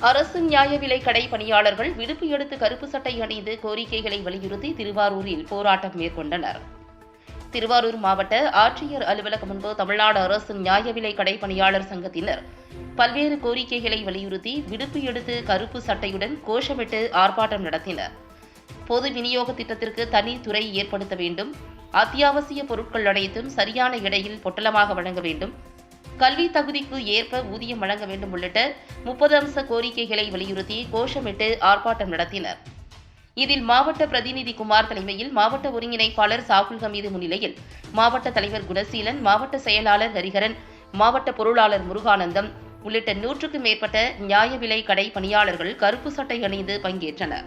அரசு நியாய விலை கடை பணியாளர்கள் விடுப்பு எடுத்து கருப்பு சட்டை அணிந்து கோரிக்கைகளை வலியுறுத்தி திருவாரூரில் போராட்டம் மேற்கொண்டனர். திருவாரூர் மாவட்ட ஆட்சியர் அலுவலகம் முன்பு தமிழ்நாடு அரசு நியாய விலை கடை பணியாளர் சங்கத்தினர் பல்வேறு கோரிக்கைகளை வலியுறுத்தி விடுப்பு எடுத்து கருப்பு சட்டையுடன் கோஷமிட்டு ஆர்ப்பாட்டம் நடத்தினர். பொது விநியோக திட்டத்திற்கு தனி துறை ஏற்படுத்த வேண்டும். அத்தியாவசிய பொருட்கள் அனைத்தும் சரியான இடையில் பொட்டலமாக வழங்க வேண்டும். கல்வி தகுதிக்கு ஏற்ப ஊதியம் வழங்க வேண்டும் உள்ளிட்ட முப்பது அம்ச கோரிக்கைகளை வலியுறுத்தி கோஷமிட்டு ஆர்ப்பாட்டம் நடத்தினர். இதில் மாவட்ட பிரதிநிதி குமார் தலைமையில் மாவட்ட ஒருங்கிணைப்பாளர் சாகுல் ஹமீது முன்னிலையில் மாவட்ட தலைவர் குணசீலன் மாவட்ட செயலாளர் ஹரிஹரன் மாவட்ட பொருளாளர் முருகானந்தம் உள்ளிட்ட நூற்றுக்கும் மேற்பட்ட நியாய விலை கடை பணியாளர்கள் கருப்பு சட்டை அணிந்து பங்கேற்றனர்.